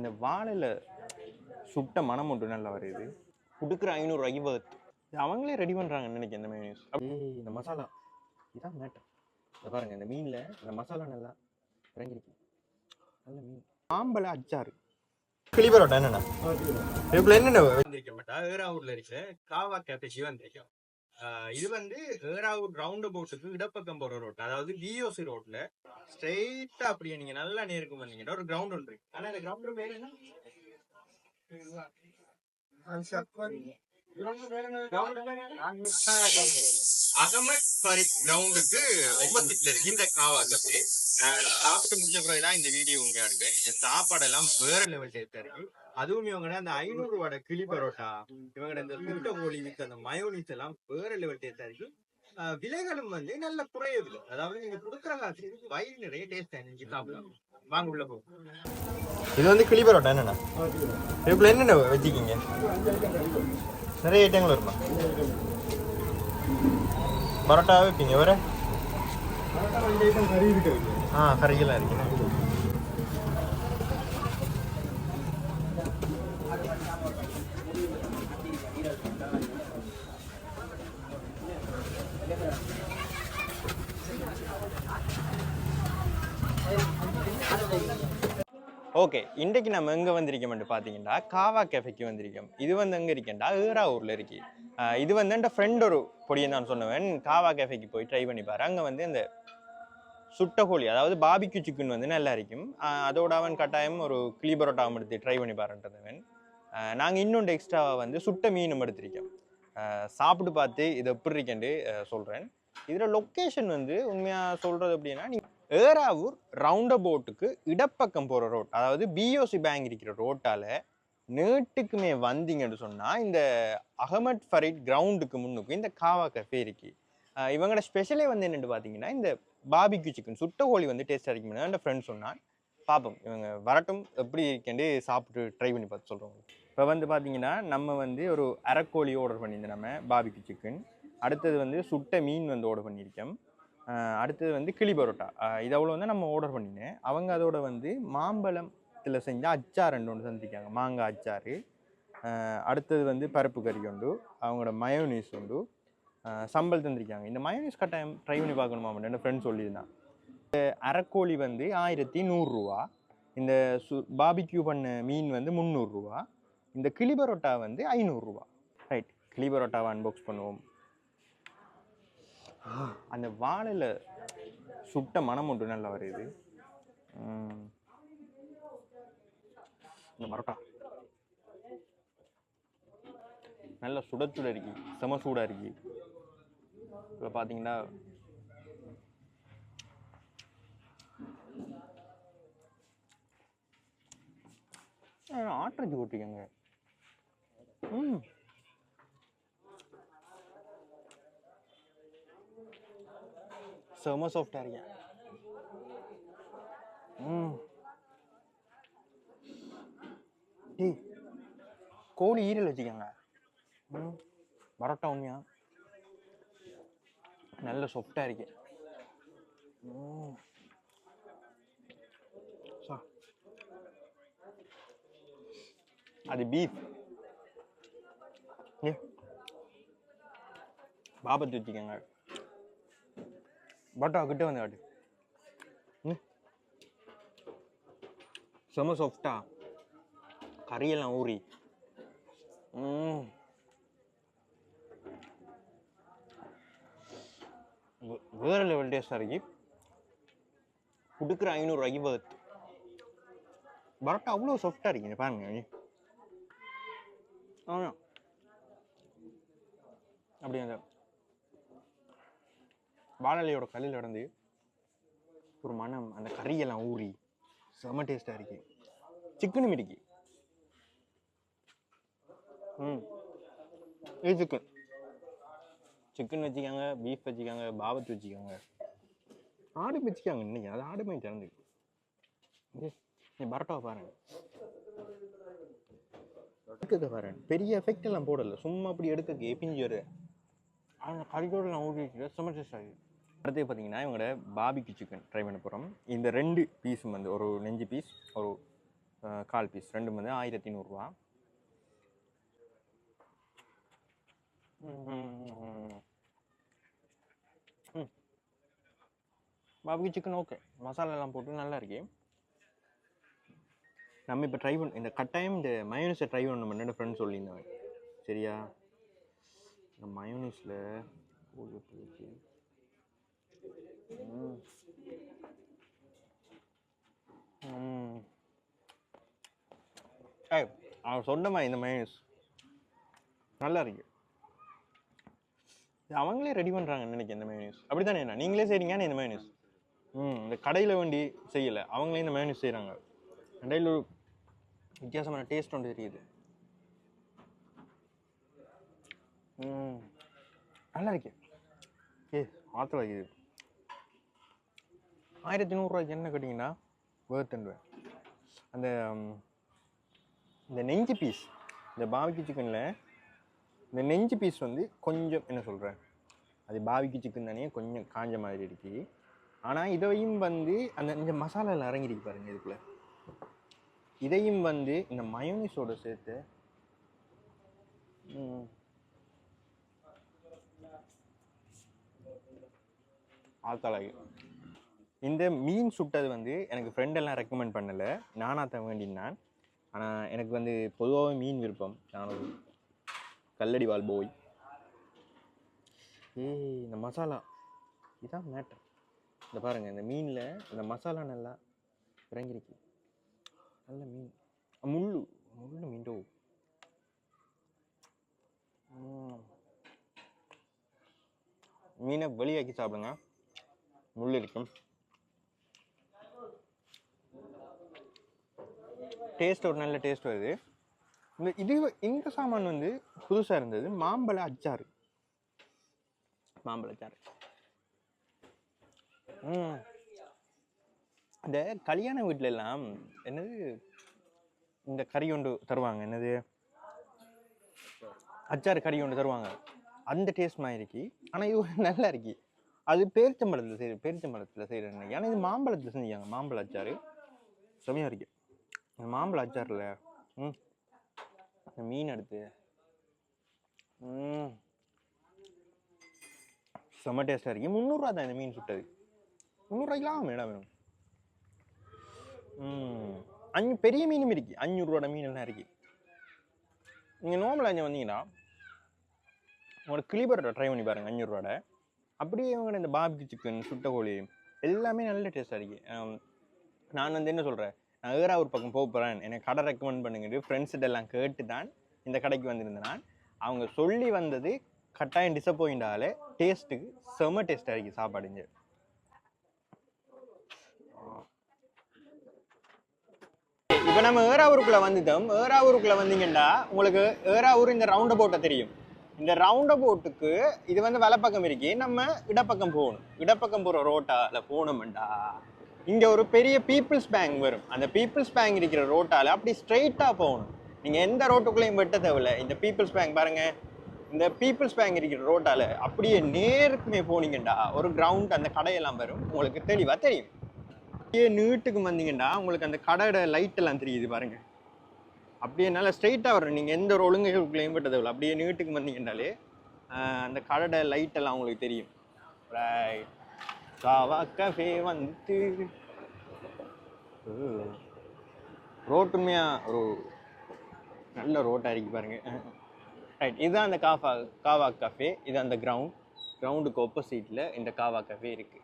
இந்த வாழையில் சுட்ட மனம் ஒன்று நல்லா வருது கொடுக்குற ஐநூறுரூவாய்க்கு பர்த் அவங்களே ரெடி பண்ணுறாங்கன்னு நினைக்கிறேன் இந்த மைனஸ் ஏய் இந்த மசாலா. இதான் மேட்டர் இந்த பாருங்க இந்த மீன்ல இந்த மசாலா நல்லா இறங்கிருக்கு. நல்ல மீன். மாம்பழ அச்சாறு. என்னண்ணா இதுக்குள்ள என்னென்ன? வந்திருக்க மாட்டா. ஏறாவூர்ல இருக்க. காவா கேஃபேக்கு வந்திருக்கோம் இது வந்து ஏறாவூர் ரவுண்ட் அபவுட்டுக்கு இடப்பக்கம் போற ரோட் அதாவது டிஓசி ரோட்ல ஸ்ட்ரெயிட்டா அப்படியே நீங்க நல்லா நேருக்கு வந்தீங்கன்னா ஒரு கிரவுண்ட் ஒன்று இருக்கு. ஆனா இந்த கிரவுண்ட் பேர் என்ன? அகமத் ஃபரித் கிரவுண்டுக்கு இருக்கு. இந்த காவா கஃபே சாப்பிட்டு முடிஞ்ச பிறகுதான் இந்த வீடியோ உங்க இருக்கு சாப்பாடெல்லாம் வேற லெவல் டேஸ்டா இருக்கு அதுவும் இவங்க அந்த ஐநூறு ரூபாட கிளி பரோட்டா இவங்க இந்த சுட்ட கோழி வித் அந்த மயோனிஸ் எல்லாம் வேற லெவல் டேஸ்டா இருக்கு. விலைகளும் வந்து நல்ல குறையவில்லை. அதாவது நீங்க கொடுக்குற காசு வயிறு நிறைய டேஸ்ட் நீங்க சாப்பிடலாம். வாங்க உள்ள போ. இது வந்து கிளிபரோட்டா என்னண்ணா? இதுக்குள்ள என்னென்ன வச்சுக்கிங்க நிறைய ஐட்டங்கள் வருமா பரோட்டா வைப்பீங்க வேற? ஆ கறிகளாக இருக்குண்ணா ஓகே இன்றைக்கு நம்ம எங்கே வந்திருக்கோம்னு பார்த்தீங்கன்னா காவா கேஃபேக்கு வந்திருக்கோம். இது வந்து எங்கே இருக்கேன்டா? ஏறாவூரில் இருக்கு. இது வந்து என் ஃப்ரெண்ட் ஒரு பொடியை நான் சொன்னவன். காவா கேஃபேக்கு போய் ட்ரை பண்ணி பாரு. அங்கே வந்து இந்த சுட்ட கோழி அதாவது பாபிக்கு சிக்கன் வந்து நல்லா இருக்கும். அதோட அவன் கட்டாயம் ஒரு கிளி பரோட்டாவும் எடுத்து ட்ரை பண்ணி பாருன்றவன் நாங்கள் இன்னொன்று எக்ஸ்ட்ராவாக வந்து சுட்ட மீனும் எடுத்திருக்கோம். சாப்பிட்டு பார்த்து இது எப்படி இருக்கேன்ட்டு சொல்கிறேன் இதில் லொக்கேஷன் வந்து உண்மையாக சொல்கிறது அப்படின்னா நீ ஏறாவூர் ரவுண்ட் அபவுட்டுக்கு இடப்பக்கம் போகிற ரோட் அதாவது பிஓசி பேங்க் இருக்கிற ரோட்டால் நேட்டுக்குமே வந்தீங்கன்னு சொன்னால் இந்த அகமட் ஃபரீட் கிரவுண்டுக்கு முன்னுக்கு இந்த காவா கஃபே இருக்கு. இவங்களோட ஸ்பெஷலே வந்து என்னென்னு பார்த்தீங்கன்னா இந்த பாபிக்யூ சிக்கன் சுட்ட கோழி வந்து டேஸ்ட்டாக இருக்கும்னு என் ஃப்ரெண்ட் சொன்னான். பார்ப்போம் இவங்க வரட்டும் எப்படி இருக்கேன்ட்டு சாப்பிட்டு ட்ரை பண்ணி பார்த்து சொல்கிறோம் இப்போ வந்து பார்த்தீங்கன்னா நம்ம வந்து ஒரு அரைக்கோழி ஆர்டர் பண்ணியிருந்தோம் நம்ம பாபிக்யூ சிக்கன் அடுத்தது வந்து சுட்ட மீன் வந்து ஆர்டர் பண்ணியிருக்கோம். அடுத்தது வந்து கிளி பரோட்டா. இது அவ்வளோ வந்து நம்ம ஆர்டர் பண்ணினேன். அவங்க அதோட வந்து மாம்பழத்தில் செஞ்ச அச்சார் ரெண்டு ஒன்று தந்திருக்காங்க மாங்காய் அச்சாறு அடுத்தது வந்து பருப்பு கறி உண்டு அவங்களோட மயோனீஸ் உண்டு. சம்பல் தந்திருக்காங்க. இந்த மயோனீஸ் கட்டாயம் ட்ரை பண்ணி பார்க்கணுமா? அப்படின்னு ஃப்ரெண்ட்ஸ் சொல்லியிருந்தான். இந்த அரைக்கோழி வந்து ஆயிரத்தி நூறுரூவா இந்த சு பாபிக்யூ பண்ண மீன் வந்து முந்நூறுரூவா இந்த கிளி பரோட்டா வந்து ஐநூறுரூவா ரைட் கிளி பரோட்டாவை அன்பாக்ஸ் பண்ணுவோம். அந்த வாழையில் சுட்ட மனம் ஒன்று நல்லா வருது இந்த மரோட்டா நல்லா சுட சுட இருக்கு. செம சூடாக இருக்கு. இப்போ பார்த்தீங்கன்னா ஆட்டரைச்சி போட்டிருக்கேங்க ம். செம சாஃப்டாக இருக்கேன். ம். டேய் கோழி ஈரல் வச்சுக்கோங்க. ம். பரோட்டா உண்மையா நல்ல சாஃப்டாக இருக்கு. ம். சா. அது பீஃப் ஏ. பாபத்து வச்சுக்கோங்க. பட்டா uh, கிட்ட வந்து காட்டு ம். செம சாஃப்டா கறியெல்லாம் ஊறி. ம். வேற லெவல் டேஸ்டாக இருக்கு. கொடுக்குற ஐநூறுரூவாய்க்கு பத்து பரோட்டா அவ்வளோ சாஃப்டாக இருக்கீங்க பாருங்க. ஆமாம் அப்படி அந்த வாழலையோட கல்லில் நடந்து ஒரு மனம் அந்த கறியெல்லாம் ஊறி செம டேஸ்டாக இருக்கு. சிக்கனும் இருக்கு. ம். இது சிக்கன் சிக்கன் வச்சுக்காங்க பீஃப் வச்சுக்காங்க பாபத் வச்சுக்காங்க. ஆடு வச்சுக்காங்க இன்னைக்கு. அது ஆடு மாதிரி திறந்து. நீ பரோட்டாவை பாருங்க. எடுக்கத பாருங்க. பெரிய எஃபெக்ட் எல்லாம் போடல. சும்மா அப்படி எடுக்க பிஞ்சு வரு. ஆனால் கறியோட நான் வச்சுட்டு செம டேஸ்ட் ஆகுது அடுத்து பார்த்தீங்கன்னா இவங்களோட பாபிக்கு சிக்கன் ட்ரை பண்ண போகிறோம் இந்த ரெண்டு பீஸும் வந்து ஒரு நெஞ்சு பீஸ் ஒரு கால் பீஸ் ரெண்டும் வந்து ஆயிரத்தி நூறுரூவா பாபிக்கு சிக்கன் ஓகே மசாலா எல்லாம் போட்டு நல்லா இருக்கு. நம்ம இப்போ ட்ரை பண்ண இந்த கட்டாயம் இந்த மயோனிஸை ட்ரை பண்ண என்னோட ஃப்ரெண்ட் சொல்லியிருந்தாங்க சரியா? இந்த மயோனிஸில் ஏய் அவன் சொன்னமா இந்த மயோனிஸ் நல்லா இருக்கு. அவங்களே ரெடி பண்ணுறாங்கன்னு நினைக்கிறேன் இந்த மயோனிஸ் அப்படி தானே என்ன? நீங்களே செய்கிறீங்கன்னு இந்த மயோனிஸ் ம் இந்த கடையில் வண்டி செய்யலை. அவங்களே இந்த மயோனிஸ் செய்கிறாங்க கடையில் ஒரு வித்தியாசமான டேஸ்ட் ஒன்று தெரியுது. ம். நல்லா இருக்கு. ஏ ஆற்றுல இது ஆயிரத்தி நூறுரூவாய்க்கு என்ன கேட்டிங்கன்னா வேர்த்துண்டுவேன் அந்த இந்த நெஞ்சு பீஸ் இந்த பாவிக்கு சிக்கனில் இந்த நெஞ்சு பீஸ் வந்து கொஞ்சம் என்ன சொல்கிறேன் அது பாவிக்கு சிக்கன் தானே கொஞ்சம் காஞ்ச மாதிரி இருக்குது ஆனால் இதையும் வந்து அந்த இந்த மசாலாவில் இறங்கிருக்கு பாருங்க இதுக்குள்ள. இதையும் வந்து இந்த மயோனிஸோட சேர்த்து ஆத்தாளாகி இந்த மீன் சுட்டது வந்து எனக்கு ஃப்ரெண்டெல்லாம் ரெக்கமெண்ட் பண்ணலை. நானாக தான் வேண்டினான் ஆனால் எனக்கு வந்து பொதுவாகவே மீன் விருப்பம். நான் ஒரு கல்லடி வால் போய் ஏய் இந்த மசாலா. இதான் மேட்டர் இந்த பாருங்கள் இந்த மீனில் இந்த மசாலா நல்லா இறங்கிருக்கு. நல்ல மீன். முள் முள்ளு. முள்ளு மீண்டோ மீனை வெளியாக்கி சாப்பிடுங்க. முள் இருக்கும். டேஸ்ட் ஒரு நல்ல டேஸ்ட் வருது இந்த இது இந்த சாமான் வந்து புதுசாக இருந்தது. மாம்பழ அச்சாறு. மாம்பழ அச்சாறு. இந்த கல்யாண வீட்டில எல்லாம் என்னது? இந்த கறி ஒன்று தருவாங்க. என்னது? அச்சாறு கறி ஒன்று தருவாங்க. அந்த டேஸ்ட் மாதிரி இருக்கு. ஆனால் இது நல்லா இருக்கு. அது பேரிச்சம்பழத்தில் செய்ய பேரிச்சம்பழத்தில் செய்கிறேன் ஏன்னா இது மாம்பழத்தில் செஞ்சாங்க. மாம்பழ அச்சாறு. செமையாக இருக்குது மாம்பழம் மாம்பழ அச்சாரில் ம் மீன் எடுத்து. ம். செம்ம டேஸ்ட்டாக இருக்கு. முந்நூறுரூவா தான் இந்த மீன் சுட்டது. முந்நூறுரூவாய்க்கலாம் மேடம் வேணும். ம். அஞ்சு பெரிய மீனும் இருக்கு. அஞ்சூறுரூவோட மீன் எல்லாம் இருக்கு நீங்கள் நோம்பல் அஞ்சு வந்தீங்கன்னா உங்களோட கிளிபரோட ட்ரை பண்ணி பாருங்க அஞ்சூறுரூவோட அப்படியே இவங்க இந்த பாபிக்கு சிக்கன் சுட்ட கோழி எல்லாமே நல்ல டேஸ்ட்டாக இருக்கு. நான் வந்து என்ன சொல்கிறேன் நான் ஏறாவூர் பக்கம் போக போகிறேன் எனக்கு கடை ரெக்கமெண்ட் பண்ணுங்கிட்டு ஃப்ரெண்ட்ஸ்கிட்ட எல்லாம் கேட்டு தான் இந்த கடைக்கு வந்திருந்தேன். அவங்க சொல்லி வந்தது கட்டாயம் டிசப்பாயிண்ட் ஆகல. டேஸ்ட்டுக்கு செம டேஸ்ட்டாக இருக்குது சாப்பாடுங்க இப்போ நம்ம ஏறாவூருக்குள்ளே வந்துட்டோம். ஏறாவூருக்குள்ளே வந்தீங்கன்னா உங்களுக்கு ஏறாவூர் இந்த ரவுண்ட் போட்டை தெரியும். இந்த ரவுண்ட் போட்டுக்கு இது வந்து வலப்பக்கம் இருக்கு. நம்ம இடப்பக்கம் போகணும். இடப்பக்கம் போகிற ரோட்டாவில் போகணுமெண்டா இங்கே ஒரு பெரிய பீப்புள்ஸ் பேங்க் வரும். அந்த பீப்புள்ஸ் பேங்க் இருக்கிற ரோட்டால் அப்படி ஸ்ட்ரெயிட்டாக போகணும். நீங்கள் எந்த ரோட்டுக்குள்ளேயும் வெட்ட தேவையில்ல. இந்த பீப்புள்ஸ் பேங்க் பாருங்கள் இந்த பீப்புள்ஸ் பேங்க் இருக்கிற ரோட்டால் அப்படியே நேருக்குமே போனீங்கடா ஒரு கிரவுண்ட் அந்த கடையெல்லாம் வரும். உங்களுக்கு தெளிவா தெரியும். அப்படியே நீட்டுக்கு வந்தீங்கன்னா உங்களுக்கு அந்த கடையோட லைட்டெல்லாம் தெரியுது பாருங்கள் அப்படியே நல்லா ஸ்ட்ரெயிட்டாக வரும். நீங்கள் எந்த ஒரு ஒழுங்குகளுக்குள்ளேயும் பட்டதில்லை அப்படியே நீட்டுக்கு வந்தீங்கன்னாலே அந்த கடையோட லைட்டெல்லாம் உங்களுக்கு தெரியும். ரைட் காவா கஃபே வந்து ரோட்டுமையா ஒரு நல்ல ரோட்டாக இருக்கு பாருங்க. ரைட் இதுதான் அந்த காஃபா காவா கஃபே இது அந்த கிரவுண்ட் கிரவுண்டுக்கு ஆப்போசிட்டில் இந்த காவா கஃபே இருக்குது